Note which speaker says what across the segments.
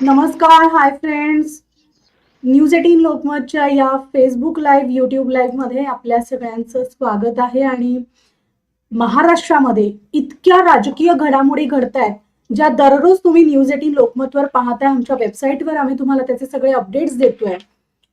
Speaker 1: नमस्कार hi friends news eighteen लोकमतच्या या फेसबुक लाईव्ह यूट्यूब लाईव्हमध्ये आपल्या सगळ्यांचं स्वागत आहे आणि महाराष्ट्रामध्ये इतक्या राजकीय घडामोडी घडत आहेत ज्या दररोज तुम्ही न्यूज एटीन लोकमतवर पाहताय आमच्या वेबसाईटवर आम्ही तुम्हाला त्याचे सगळे अपडेट्स देतोय.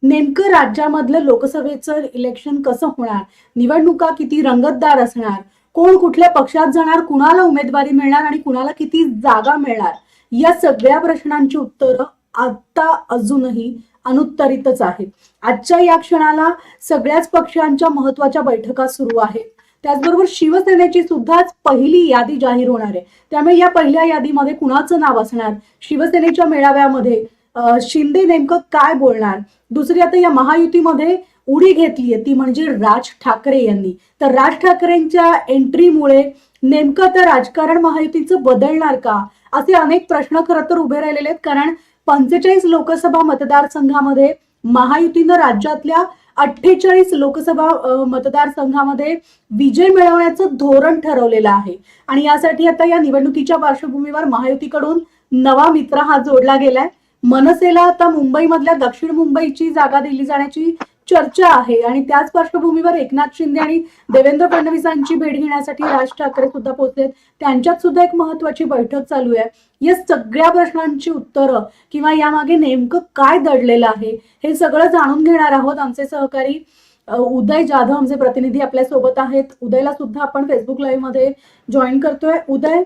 Speaker 1: नेमकं राज्यामधलं लोकसभेचं इलेक्शन कसं होणार? निवडणुका किती रंगतदार असणार? कोण कुठल्या पक्षात जाणार? कुणाला उमेदवारी मिळणार? आणि कुणाला किती जागा मिळणार? या सगळ्या प्रश्नांची उत्तरं आता अजूनही अनुत्तरितच आहेत. आजच्या या क्षणाला सगळ्याच पक्षांच्या महत्त्वाच्या बैठका सुरू आहेत. त्याचबरोबर शिवसेनेची सुद्धाच पहिली यादी जाहीर होणार आहे. त्यामुळे या पहिल्या यादीमध्ये कुणाचं नाव असणार? शिवसेनेच्या मेळाव्यामध्ये शिंदे नेमकं काय बोलणार? दुसरी आता या महायुतीमध्ये उडी घेतलीये ती म्हणजे राज ठाकरे यांनी. तर राज ठाकरेंच्या एंट्रीमुळे नेमकं तर राजकारण महायुतीचं बदलणार का? असे अनेक प्रश्न खरं तर उभे राहिलेले आहेत. कारण पंचेचाळीस लोकसभा मतदारसंघामध्ये महायुतीनं राज्यातल्या अठ्ठेचाळीस लोकसभा मतदारसंघामध्ये विजय मिळवण्याचं धोरण ठरवलेलं आहे. आणि यासाठी आता या निवडणुकीच्या पार्श्वभूमीवर महायुतीकडून नवा मित्र हा जोडला गेलाय. मनसेला आता मुंबईमधल्या दक्षिण मुंबईची जागा दिली जाण्याची चर्चा आहे. आणि त्याच पार्श्वभूमीवर एकनाथ शिंदे आणि देवेंद्र फडणवीसांची भेट घेण्यासाठी राज ठाकरे सुद्धा पोहोचलेत. त्यांच्यात सुद्धा एक महत्वाची बैठक चालू आहे. या सगळ्या प्रश्नांची उत्तरं किंवा यामागे नेमकं काय दडलेलं आहे हे सगळं जाणून घेणार आहोत आमचे सहकारी उदय जाधव आमचे प्रतिनिधी आपल्यासोबत आहेत. उदयला सुद्धा आपण फेसबुक लाईव्हमध्ये जॉईन करतोय. उदय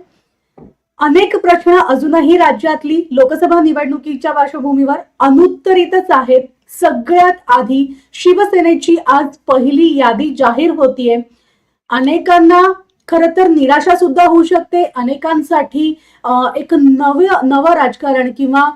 Speaker 1: अनेक प्रश्न अजूनही राज्यातली लोकसभा निवडणुकीच्या पार्श्वभूमीवर अनुत्तरितच आहेत. सगळ्यात आधी शिवसेनेची आज पहिली यादी जाहीर होतीये. अनेकांना खरं तर निराशा सुद्धा होऊ शकते. अनेकांसाठी एक नव नवं राजकारण किंवा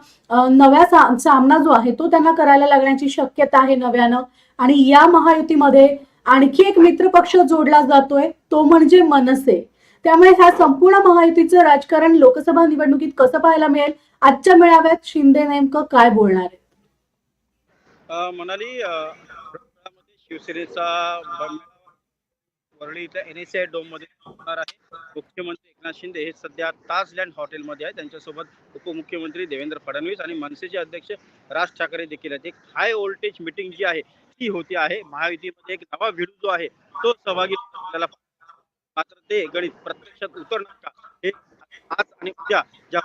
Speaker 1: नव्या सा- सामना जो आहे तो त्यांना करायला लागण्याची शक्यता आहे नव्यानं. आणि या महायुतीमध्ये आणखी एक मित्रपक्ष जोडला जातोय तो म्हणजे मनसे. त्यामुळे ह्या संपूर्ण महायुतीचं राजकारण लोकसभा निवडणुकीत कसं पाहायला मिळेल? आजच्या मेळाव्यात शिंदे नेमकं काय बोलणार आहे
Speaker 2: म्हणाली शिवसेनेचा वरळी इथं एन एस आय डोममध्ये होणार आहे. मुख्यमंत्री एकनाथ शिंदे हे सध्या ताजलँड हॉटेलमध्ये आहे त्यांच्यासोबत उपमुख्यमंत्री देवेंद्र फडणवीस आणि मनसेचे अध्यक्ष राज ठाकरे देखील आहेत. एक हाय व्होल्टेज मिटिंग जी आहे ती होती आहे. महायुतीमध्ये एक नवा व्हिडिओ जो आहे तो सहभागी मात्र ते गणित प्रत्यक्षात उतरणार का? हे आज आणि उद्या ज्या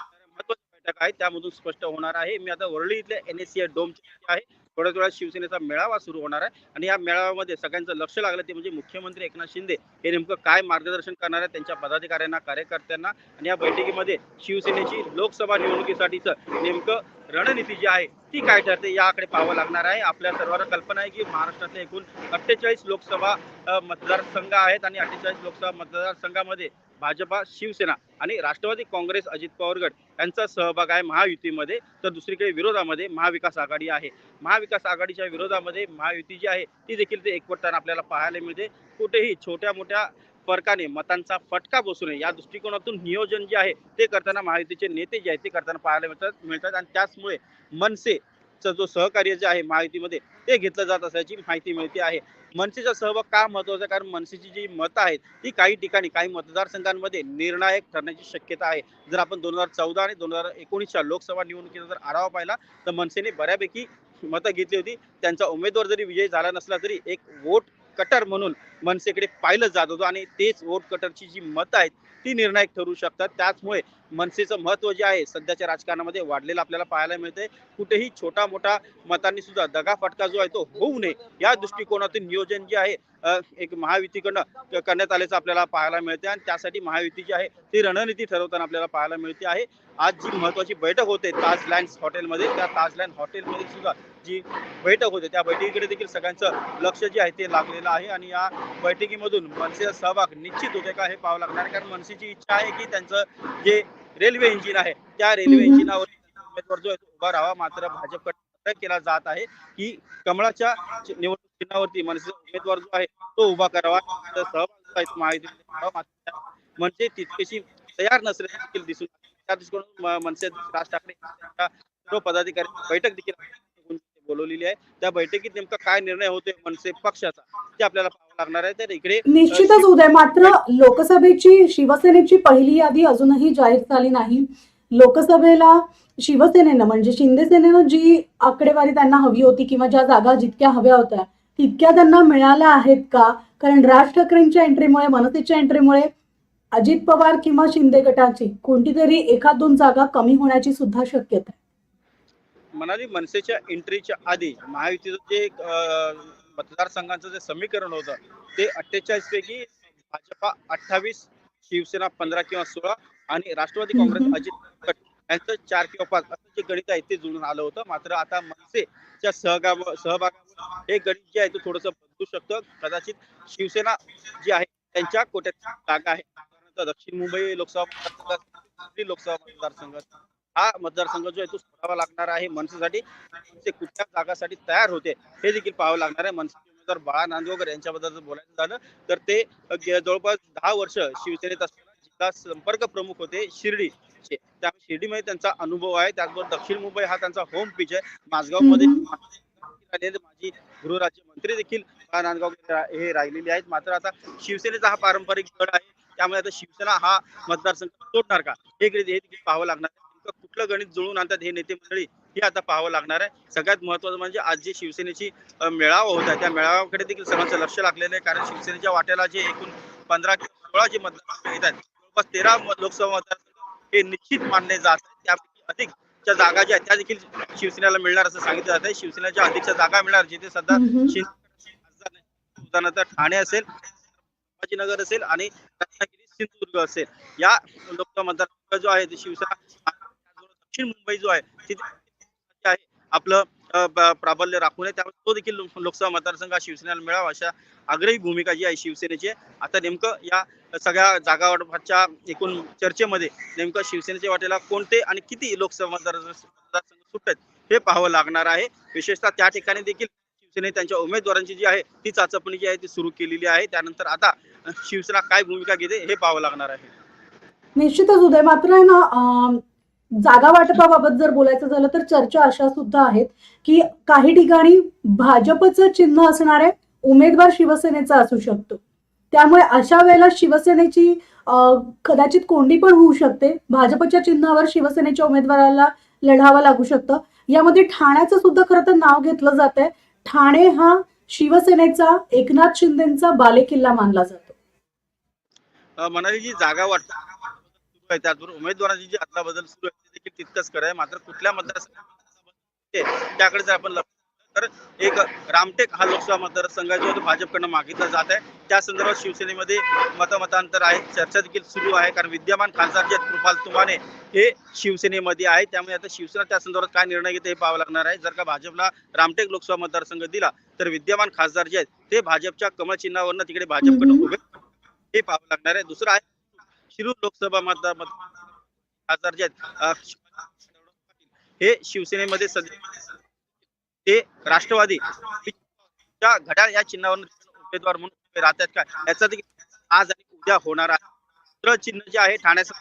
Speaker 2: महत्त्वाच्या आहेत त्यामधून स्पष्ट होणार आहे. मी आता वरळी इथल्या एन एस सी डोम आहे. थोड्याच वेळात शिवसेनेचा मेळावा सुरू होणार आहे. आणि या मेळाव्यामध्ये सगळ्यांचं लक्ष लागलं ते म्हणजे मुख्यमंत्री एकनाथ शिंदे हे नेमकं काय मार्गदर्शन करणार आहे त्यांच्या पदाधिकाऱ्यांना कार्यकर्त्यांना आणि या बैठकीमध्ये शिवसेनेची लोकसभा निवडणुकीसाठीचं नेमकं रणनीती जी आहे ती काय ठरते याकडे पाहावं लागणार आहे. आपल्या सर्वांना कल्पना आहे की महाराष्ट्रातले एकूण अठ्ठेचाळीस लोकसभा मतदारसंघ आहेत आणि अठ्ठेचाळीस लोकसभा मतदारसंघामध्ये भाजपा शिवसेना आणि राष्ट्रवादी काँग्रेस अजित पवार गट यांचा सहभाग आहे महायुतीमध्ये. तर दुसरीकडे विरोधामध्ये महाविकास आघाडी आहे. महाविकास आघाडीच्या विरोधामध्ये महायुती जी आहे ती देखील ते एकवटताना आपल्याला पाहायला मिळते. कुठेही छोट्या मोठ्या फरकाने मतांचा फटका बसू नये. या दृष्टिकोनातून नियोजन जे आहे ते करताना महायुतीचे नेते जे आहेत ते करताना पाहायला मिळतात मिळतात. आणि त्याचमुळे मनसेचं जो सहकार्य जे आहे महायुतीमध्ये ते घेतलं जात असल्याची माहिती मिळते आहे. मनसेचा सहभाग का महत्त्वाचा आहे? कारण मनसेची जी मतं आहेत ती काही ठिकाणी काही मतदारसंघांमध्ये निर्णायक ठरण्याची शक्यता आहे. जर आपण दोन हजार चौदा आणि दोन हजार एकोणीसच्या लोकसभा निवडणुकीचा जर आढावा पाहिला तर मनसेने बऱ्यापैकी मतं घेतली होती. त्यांचा उमेदवार जरी विजय झाला नसला तरी एक वोट कटर म्हणून मनसेकडे पाहिलं जात होतं. आणि तेच वोट कटरची जी मतं आहेत ती निर्णायक ठरू शकतात. त्याचमुळे मनसेचं महत्त्व जे आहे सध्याच्या राजकारणामध्ये वाढलेलं आपल्याला पाहायला मिळते कुठेही छोटा मोठा मतांनी सुद्धा दगा फटका जो आहे तो होऊ नये. या दृष्टिकोनातून नियोजन जे आहे एक महायुतीकडनं करण्यात आल्याचं आपल्याला पाहायला मिळते आणि त्यासाठी महायुती जी आहे ती रणनीती ठरवताना आपल्याला पाहायला मिळते आहे. आज जी महत्वाची बैठक होते ताज लँड हॉटेलमध्ये त्या ताज लँड हॉटेलमध्ये सुद्धा जी बैठक होते त्या बैठकीकडे देखील सगळ्यांचं लक्ष जे आहे ते लागलेलं आहे आणि या बैठकीमधून मनसेचा सहभाग निश्चित होते का हे पाहावं लागणार कारण मनसेची इच्छा आहे की त्यांचं जे रेल्वे इंजिन आहे त्या रेल्वे. इंजिनावर उमेदवार जो उभा राहावा मात्र भाजपकडे केला जात आहे की कमळाच्या निवडणूक चिन्हावरती मनसेचा उमेदवार जो आहे तो उभा करावा सहभाग जो आहे तो महायुतीमध्ये करावा. मात्र मनसे तितकीशी तयार नसल्याचे देखील दिसून. त्या दृष्टिकोनातून म- मनसे राज ठाकरे सर्व पदाधिकारी बैठक देखील बोलवलेली आहे. त्या बैठकीत नेमका काय निर्णय होतोय मनसे पक्षाचा ते आपल्याला पाहावं लागणार आहे. तर इकडे
Speaker 1: निश्चितच उदय मात्र लोकसभेची शिवसेनेची पहिली यादी अजूनही जाहीर झाली नाही. लोकसभेला शिवसेनेनं म्हणजे शिंदे सेनेनं जी आकडेवारी त्यांना हवी होती किंवा ज्या जागा जितक्या हव्या होत्या तितक्या त्यांना मिळाल्या आहेत का? कारण राज ठाकरेंच्या एंट्रीमुळे मनसेच्या एंट्रीमुळे अजित पवार किंवा शिंदे गटाची कोणती तरी एखाद दोन जागा कमी होण्याची सुद्धा शक्यता आहे.
Speaker 2: म्हणाली मनसेच्या एंट्रीच्या आधी महायुतीचं जे मतदारसंघांचं जे समीकरण होतं ते अठ्ठेचाळीस पैकी भाजपा अठ्ठावीस शिवसेना पंधरा किंवा सोळा आणि राष्ट्रवादी. काँग्रेस अजित यांचं चार किंवा पाच असं जे गणित आहे ते जुळून आलं होतं. मात्र आता मनसेच्या सहगा सहभागामुळे हे गणित जे आहे ते थोडंसं बदलू शकतं. कदाचित शिवसेना जी आहे त्यांच्या कोट्यात जागा आहे. दक्षिण मुंबई लोकसभा मतदारसंघात लोकसभा मतदारसंघ. हा मतदारसंघ जो आहे तो सोडावा लागणार आहे मनसेसाठी. ते कुठल्या जागासाठी तयार होते हे देखील पाहावं लागणार आहे. मनसेचे उमेदवार बाळा नांदगावकर यांच्याबद्दल जर बोलायचं झालं तर ते जवळपास दहा वर्ष शिवसेनेत असताना जिल्हा संपर्क प्रमुख होते शिर्डीचे त्यामुळे शिर्डीमध्ये त्यांचा अनुभव आहे. त्याचबरोबर दक्षिण मुंबई हा त्यांचा होम पिच आहे. माझगावमध्ये माजी गृहराज्यमंत्री देखील बाळा नांदगावकर हे राहिलेले आहेत. मात्र आता शिवसेनेचा हा पारंपरिक गड आहे. त्यामुळे आता शिवसेना हा मतदारसंघ तोडणार का? हे पाहावं लागणार आहे. नेमकं कुठलं गणित जुळून आणतात हे नेते मंडळी हे आता पाहावं लागणार आहे. सगळ्यात महत्वाचं म्हणजे आज जे शिवसेनेची मेळावा होता त्या मेळाव्याकडे देखील सर्वांचं लक्ष लागलेलं आहे. कारण शिवसेनेच्या वाट्याला जे एकूण पंधरा किंवा सोळा जे मतदारसंघ येत आहेत जवळपास तेरा लोकसभा मतदारसंघ हे निश्चित मानले जात आहेत. त्यापैकी अधिक ज्या जागा ज्या त्या देखील शिवसेनेला मिळणार असं सांगितलं जात आहे. शिवसेनेच्या अधिकच्या जागा मिळणार जिथे सध्या. उदाहरणार्थ ठाणे असेल संभाजीनगर असेल आणि रत्नागिरी सिंधुदुर्ग असेल. या लोकसभा मतदारसंघ जो आहे शिवसेना दक्षिण मुंबई जो आहे तिथे आहे. आपलं प्राबल्य राखून आहे. त्यामुळे तो देखील लोकसभा मतदारसंघ हा शिवसेनेला मिळावा अशा आग्रही भूमिका जी आहे शिवसेनेची. आता नेमकं या सगळ्या जागावाटपाच्या एकूण चर्चेमध्ये नेमकं शिवसेनेच्या वाटेला कोणते आणि किती लोकसभा मतदार मतदारसंघ सुटत हे पाहावं लागणार आहे. विशेषतः त्या ठिकाणी देखील शिवसेने त्यांच्या उमेदवारांची जी आहे ती चाचपणी जी आहे ती सुरू केलेली आहे. त्यानंतर आता शिवसेना काय भूमिका घेते हे पाहावं लागणार आहे.
Speaker 1: निश्चितच उदय मात्र ना जागा वाटपाबाबत जर बोलायचं झालं तर चर्चा अशा सुद्धा आहेत की काही ठिकाणी भाजपचं चिन्ह असणारे उमेदवार शिवसेनेचा असू शकतो. त्यामुळे अशा वेळेला शिवसेनेची कदाचित कोंडी पण होऊ शकते. भाजपच्या चिन्हावर शिवसेनेच्या उमेदवाराला लढावं लागू शकतं. यामध्ये ठाण्याचं सुद्धा खरं तर नाव घेतलं जात आहे ठाणे हा शिवसेनेचा एकनाथ शिंदेचा बालेकिल्ला मानला जातो.
Speaker 2: म्हणाली जी जागा वाटप सुरू आहे. त्याचबरोबर उमेदवारांची जी अदला बदल सुरू आहे ते देखील तितकंच खरं आहे. मात्र कुठल्या मतदारसंघात त्याकडे जर आपण लक्ष तर एक रामटेक हा लोकसभा मतदारसंघ आहे जो तो भाजपकडनं मागितला जात आहे. त्या संदर्भात शिवसेनेमध्ये मतमतांतर आहे. चर्चा देखील सुरू आहे. कारण विद्यमान खासदार जे कृपाल तुमाने हे शिवसेनेमध्ये आहे. त्यामुळे आता शिवसेना त्या संदर्भात काय निर्णय घेते हे पाहावं लागणार आहे. जर का भाजपला रामटेक लोकसभा मतदारसंघ दिला तर विद्यमान खासदार जे आहेत ते भाजपच्या कमळ चिन्हावरनं तिकडे भाजपकडनं. उभे हे पाहावं लागणार आहे. दुसरं आहे शिरूर लोकसभा मतदार मत- खासदार जे आहेत हे शिवसेनेमध्ये सध्या ते राष्ट्रवादी घड्याळ या चिन्हावर उमेदवार म्हणून राहतात का? याचा आज आणि उद्या होणार आहे. दुसरं चिन्ह जे आहे ठाण्याचं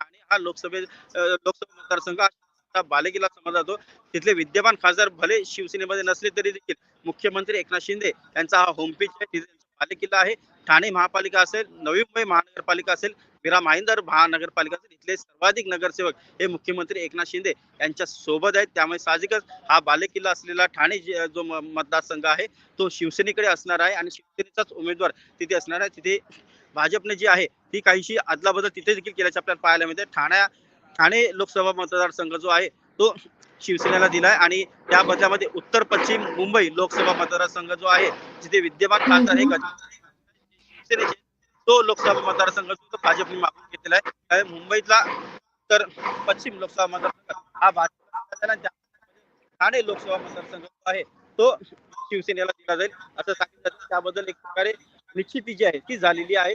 Speaker 2: ठाणे हा लोकसभे लोकसभा मतदारसंघ बालेकिला बालेकिल्ला समजला जातो तिथले विद्यमान खासदार भले शिवसेनेमध्ये नसले तरी देखील मुख्यमंत्री एकनाथ शिंदे यांचा हा होम आहे. बालेकिल्ला आहे. ठाणे महापालिका असेल नवी मुंबई महानगरपालिका असेल मीरा माहिंदर महानगरपालिका इथले सर्वाधिक नगरसेवक हे मुख्यमंत्री एकनाथ शिंदे यांच्या सोबत आहेत. त्यामुळे साहजिकच हा बालेकिल्ला असलेला ठाणे जो मतदारसंघ आहे तो शिवसेनेकडे असणार आहे आणि शिवसेनेचाच उमेदवार तिथे असणार आहे. तिथे भाजपने जी आहे ती काहीशी अदलाबदल तिथे देखील केल्याचे आपल्याला पाहायला मिळते. ठाण्या ठाणे लोकसभा मतदारसंघ जो आहे तो शिवसेनेला दिलाय आणि त्या बदल्यामध्ये उत्तर पश्चिम मुंबई लोकसभा मतदारसंघ जो आहे जिथे विद्यमान खासदार हे शिवसेनेचे तो लोकसभा मतदारसंघ तो भाजपने मागून घेतलेला आहे. त्यामुळे मुंबईतला तर पश्चिम लोकसभा मतदारसंघ हा भाजप ठाणे लोकसभा मतदारसंघ जो आहे तो शिवसेनेला दिला जाईल. असं सांगितलं त्याबद्दल एक प्रकारे निश्चिती जी आहे ती झालेली आहे.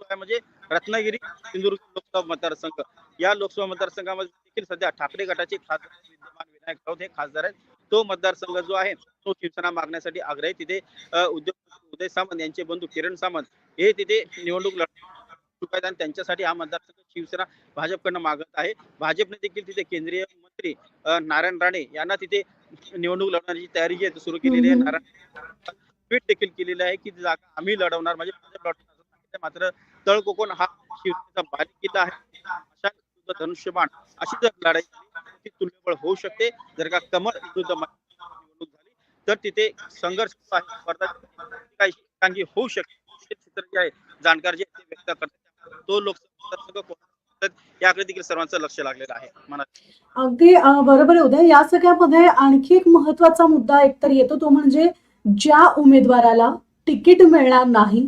Speaker 2: आहे म्हणजे रत्नागिरी सिंधुदुर्ग लोकसभा मतदारसंघ. या लोकसभा मतदारसंघामध्ये देखील सध्या ठाकरे गटाचे खासदार विद्यमान विनायक राऊत हे खासदार आहेत. तो मतदारसंघ जो आहे तो शिवसेना मागण्यासाठी आग्रही. तिथे उद्योग उदय सामंत यांचे बंधू किरण सामंत हे तिथे निवडणूक लढ आणि त्यांच्यासाठी हा मतदारसंघ शिवसेना भाजपकडनं मागत आहे. भाजपने देखील तिथे केंद्रीय मंत्री नारायण राणे यांना तिथे निवडणूक लढवण्याची तयारी जी आहे सुरू केलेली आहे. नारायण ट्विट देखील केलेलं आहे की जागा आम्ही लढवणार. म्हणजे मात्र तळकोकण हा शिवसेनेचा बारीक किल्ला आहे. विरुद्ध धनुष्यबाण अशी जर लढाई ती तुल्यबळ होऊ शकते. जर का कमळ विरुद्ध निवडणूक झाली तर तिथे संघर्ष काही होऊ शकते. चित्र जे आहे जाणकार जे व्यक्त करतात. तो लोकसभा याकडे देखील सर्वांचं लक्ष लागलेलं आहे.
Speaker 1: अगदी बरोबर आहे. उदय या सगळ्यामध्ये आणखी एक महत्त्वाचा मुद्दा एकतर येतो तो म्हणजे ज्या उमेदवाराला तिकीट मिळणार नाही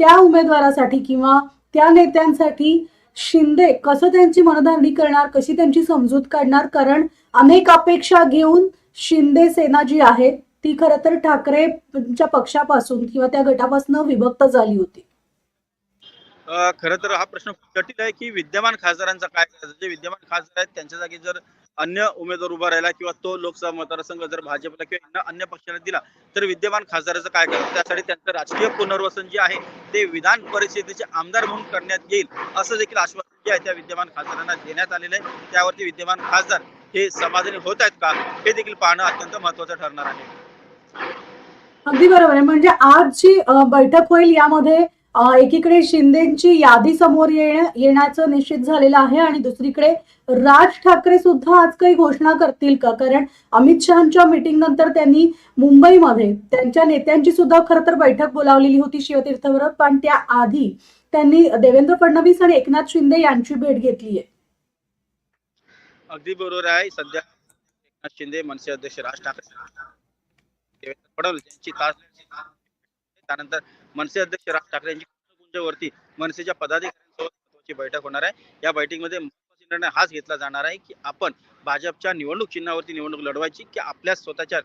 Speaker 1: त्या उमेदवारासाठी किंवा त्या नेत्यांसाठी शिंदे कसं त्यांची मनधरणी करणार कशी त्यांची समजूत काढणार? कारण अनेक अपेक्षा घेऊन शिंदे सेना जी आहे ती खरं तर ठाकरेच्या पक्षापासून किंवा त्या गटापासून विभक्त झाली होती.
Speaker 2: खर तर हा प्रश्न जटिल आहे की विद्यमान खासदारांचा काय करायचं जे विद्यमान खासदार आहेत त्यांच्या जागी जर अन्य उमेदवार उभा राहिला किंवा तो लोकसभा मतदारसंघ जर भाजपला किंवा अन्य- पक्षाने पक्षाला दिला तर विद्यमान खासदाराचं काय करायचं त्यासाठी त्यांचं राजकीय पुनर्वसन जे आहे ते विधान परिषदेचे आमदार म्हणून करण्यात येईल असं देखील आश्वासन जे आहे त्या विद्यमान खासदारांना देण्यात आलेलं आहे. त्यावरती विद्यमान खासदार हे समाधानी होत आहेत का हे देखील पाहणं अत्यंत महत्वाचं ठरणार आहे.
Speaker 1: अगदी बरोबर आहे. म्हणजे आज जी बैठक होईल यामध्ये एकीकडे शिंदेची यादी समोर येण्या- येण्याचं निश्चित झालेलं आहे आणि दुसरीकडे राज ठाकरे सुद्धा आज काही घोषणा करतील का? कारण अमित शहाच्या मीटिंग नंतर त्यांनी मुंबईमध्ये त्यांच्या नेत्यांची सुद्धा खर तर बैठक बोलावलेली होती शिवतीर्थवर पण त्या आधी त्यांनी देवेंद्र फडणवीस आणि एकनाथ शिंदे यांची भेट घेतली आहे.
Speaker 2: अगदी बरोबर आहे. सध्या एकनाथ शिंदे मनसे अध्यक्ष राज ठाकरे देवेंद्र फडणवीस यांची तास त्यानंतर मनसे अध्यक्ष राज ठाकरे यांची गुंजवरती मनसेच्या पदाधिकाऱ्यांसोबत महत्त्वाची बैठक होणार आहे. या बैठकीमध्ये महत्त्वाचा निर्णय हाच घेतला जाणार आहे की आपण भाजपच्या निवडणूक चिन्हावरती निवडणूक लढवायची की आपल्या स्वतःच्या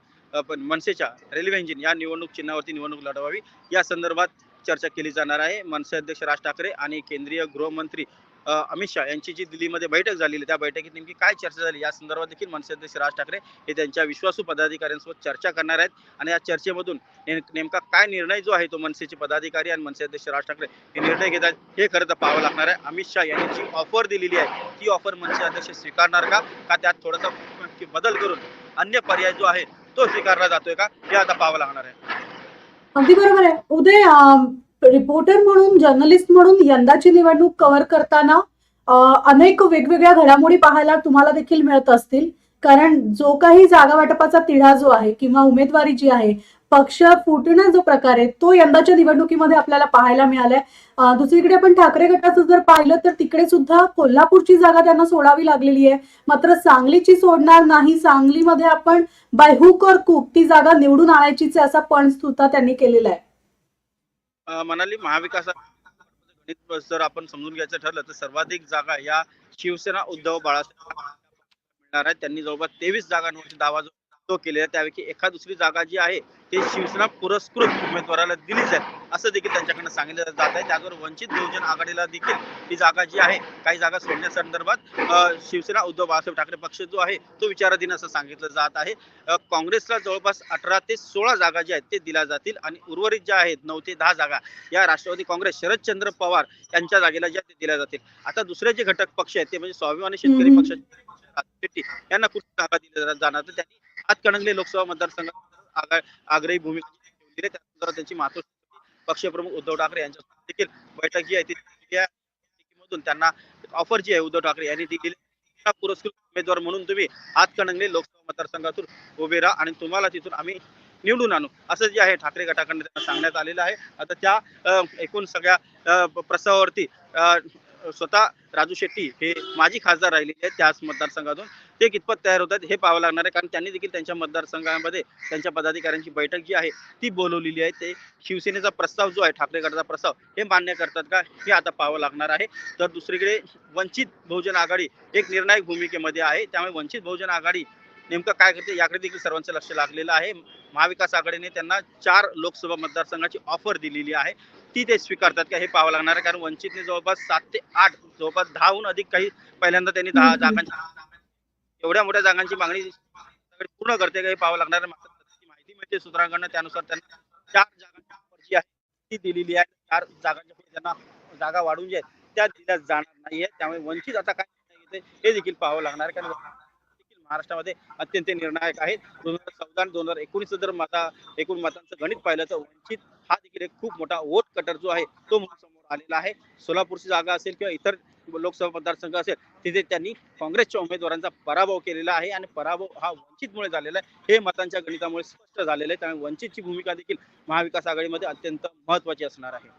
Speaker 2: मनसेच्या रेल्वे इंजिन या निवडणूक चिन्हावरती निवडणूक लढवावी या संदर्भात चर्चा केली जाणार आहे. मनसे अध्यक्ष राज ठाकरे आणि केंद्रीय गृहमंत्री अमित शहा यांची जी दिल्लीमध्ये बैठक झालेली त्या बैठकीत नेमकी काय चर्चा झाली? या संदर्भात देखील मनसे अध्यक्ष राज ठाकरे हे त्यांच्या विश्वासू पदाधिकाऱ्यांसोबत चर्चा करणार आहेत. आणि या चर्चेमधून नेमका काय निर्णय जो आहे तो मनसेचे पदाधिकारी आणि मनसे अध्यक्ष राज ठाकरे हे निर्णय घेत आहेत हे खरं तर पाहावं लागणार आहे. अमित शहा यांनी जी ऑफर दिलेली आहे ती ऑफर मनसे अध्यक्ष स्वीकारणार का? का त्यात थोडासा बदल करून अन्य पर्याय जो आहे तो स्वीकारला जातोय का? हे आता पाहावं लागणार आहे.
Speaker 1: अगदी बरोबर आहे. उदय रिपोर्टर म्हणून जर्नलिस्ट म्हणून यंदाची निवडणूक कव्हर करताना अनेक वेगवेगळ्या घडामोडी पाहायला तुम्हाला देखील मिळत असतील. कारण जो काही जागा वाटपाचा तिढा जो आहे किंवा उमेदवारी जी आहे पक्ष फुटणं जो प्रकार आहे तो यंदाच्या निवडणुकीमध्ये आपल्याला पाहायला मिळालाय. दुसरीकडे आपण ठाकरे गटाचं जर पाहिलं तर तिकडे सुद्धा कोल्हापूरची जागा त्यांना सोडावी लागलेली आहे. मात्र सांगलीची सोडणार नाही सांगलीमध्ये आपण बाय हुक और कुक ती जागा निवडून आणायचीच आहे असा पण सुद्धा त्यांनी केलेला आहे.
Speaker 2: म्हणाली महाविकास जर आपण समजून घ्यायचं ठरलं तर सर्वाधिक जागा या शिवसेना उद्धव बाळासाहेब मिळणार आहेत. त्यांनी जवळपास तेवीस जागांवरती दावा जो तो केलेला आहे. त्यापैकी एका दुसरी जागा जी आहे ते शिवसेना पुरस्कृत उमेदवाराला दिली जाईल असं देखील त्यांच्याकडनं सांगितलं जात आहे. त्याचबरोबर वंचित बहुजन आघाडीला देखील ही जागा जी आहे काही जागा सोडण्यासंदर्भात शिवसेना उद्धव बाळासाहेब ठाकरे पक्ष जो आहे तो विचाराधीन असं सांगितलं जात आहे. काँग्रेसला जवळपास अठरा ते सोळा जागा ज्या आहेत ते दिल्या जातील. आणि उर्वरित ज्या आहेत नऊ ते दहा जागा या राष्ट्रवादी काँग्रेस शरदचंद्र पवार यांच्या जागेला ज्या ते दिल्या जातील. आता दुसरे जे घटक पक्ष आहेत ते म्हणजे स्वाभिमानी शेतकरी. पक्षाचे यांना कुठे जागा दिल्या जाणार? तर त्यांनी हातकणंगले लोकसभा मतदारसंघात आग्रही भूमिका ठेवली त्यांची मातोश्री पक्षप्रमुख उद्धव ठाकरे यांच्या देखील बैठक जी आहे. ती त्यांना ऑफर जी आहे उद्धव ठाकरे यांनी ती दिली. पुरस्कृत उमेदवार म्हणून तुम्ही हातकणंगले लोकसभा मतदारसंघातून उभे राहा आणि तुम्हाला तिथून आम्ही निवडून आणू. असं जे आहे ठाकरे गटाकडनं त्यांना सांगण्यात आलेलं आहे. आता त्या एकूण सगळ्या प्रस्तावावरती स्वतः राजू शेट्टी हे माजी खासदार राहिलेले आहेत. त्याच मतदारसंघातून ते कितपत तयार होतात हे पाहावं लागणार आहे. कारण त्यांनी देखील त्यांच्या मतदारसंघामध्ये त्यांच्या पदाधिकाऱ्यांची बैठक जी आहे ती बोलवलेली आहे. ते शिवसेनेचा प्रस्ताव जो आहे ठाकरे गटाचा प्रस्ताव हे मान्य करतात का? हे आता पाहावं लागणार आहे. तर दुसरीकडे वंचित बहुजन आघाडी एक निर्णायक भूमिकेमध्ये आहे. त्यामुळे वंचित बहुजन आघाडी नेमकं काय करते याकडे देखील सर्वांचं लक्ष लागलेलं आहे. महाविकास आघाडीने त्यांना चार लोकसभा मतदारसंघाची ऑफर दिलेली आहे. ती ते स्वीकारतात का हे पाहावं लागणार आहे. कारण वंचितने जवळपास सात ते आठ जवळपास दहाहून अधिक काही पहिल्यांदा त्यांनी दहा
Speaker 1: हम्म.
Speaker 2: एवढ्या मोठ्या जागांची मागणी पूर्ण करते काही पाहावं लागणार आहे माहिती मिळते सूत्रांकडनं त्यानुसार त्यांना चार जागांची offer आहे. ती दिलेली आहे. चार जागांच्या पुढे त्यांना जागा वाढून जे त्या दिल्या जाणार नाहीये त्यामुळे वंचित आता काय निर्णय घेते हे देखील पाहावं लागणार कारण महाराष्ट्रामध्ये अत्यंत निर्णायक आहे दोन हजार चौदा आणि दोन हजार एकोणीस जर मता एकूण मतांचं गणित पाहिलं तर वंचित हा देखील एक खूप मोठा वोट कटर जो आहे तो समोर आलेला आहे. सोलापूरची जागा असेल किंवा इतर लोकसभा मतदारसंघ असेल तिथे त्यांनी काँग्रेसच्या उमेदवारांचा पराभव केलेला आहे आणि पराभव हा वंचितमुळे झालेला आहे. हे मतांच्या गणितामुळे स्पष्ट झालेलं आहे. त्यामुळे वंचितची भूमिका देखील महाविकास आघाडीमध्ये अत्यंत महत्वाची असणार आहे.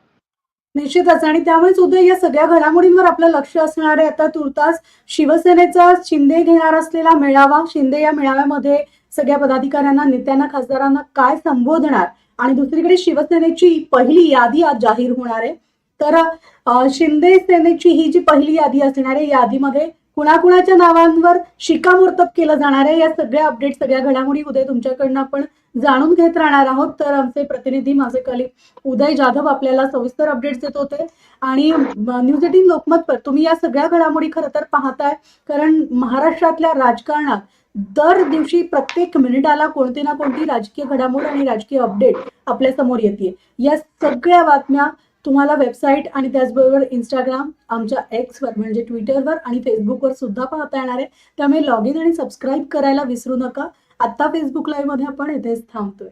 Speaker 1: निश्चितच. आणि त्यामुळेच सुद्धा या सगळ्या घडामोडींवर आपलं लक्ष असणार आहे. आता तुर्तास शिवसेनेचा शिंदे घेणार असलेला मेळावा शिंदे या मेळाव्यामध्ये सगळ्या पदाधिकाऱ्यांना नेत्यांना खासदारांना काय संबोधणार? आणि दुसरीकडे शिवसेनेची पहिली यादी आज जाहीर होणार आहे. तर शिंदे सेनेची ही जी पहिली यादी असणार आहे यादीमध्ये कुणाकुणाच्या नावांवर शिक्कामोर्तब केलं जाणार आहे या सगळ्या अपडेट सगळ्या घडामोडी उद्या तुमच्याकडनं आपण जाणून घेत राहणार आहोत. तर आमचे प्रतिनिधी माझे कलिक उदय जाधव आपल्याला सविस्तर अपडेट्स देत होते. आणि न्यूज एटीन लोकमतपर तुम्ही या सगळ्या घडामोडी खरं तर पाहताय कारण महाराष्ट्रातल्या राजकारणात दर दिवशी प्रत्येक मिनिटाला कोणती ना कोणती राजकीय घडामोड आणि राजकीय अपडेट आपल्यासमोर येते या सगळ्या बातम्या तुम्हाला वेबसाईट आणि त्याचबरोबर इंस्टाग्राम आमच्या एक्सवर म्हणजे ट्विटरवर आणि फेसबुकवर सुद्धा पाहता येणार आहे. त्यामुळे लॉग इन आणि सबस्क्राईब करायला विसरू नका. आत्ता फेसबुक लाईव्हमध्ये आपण इथेच थांबतोय.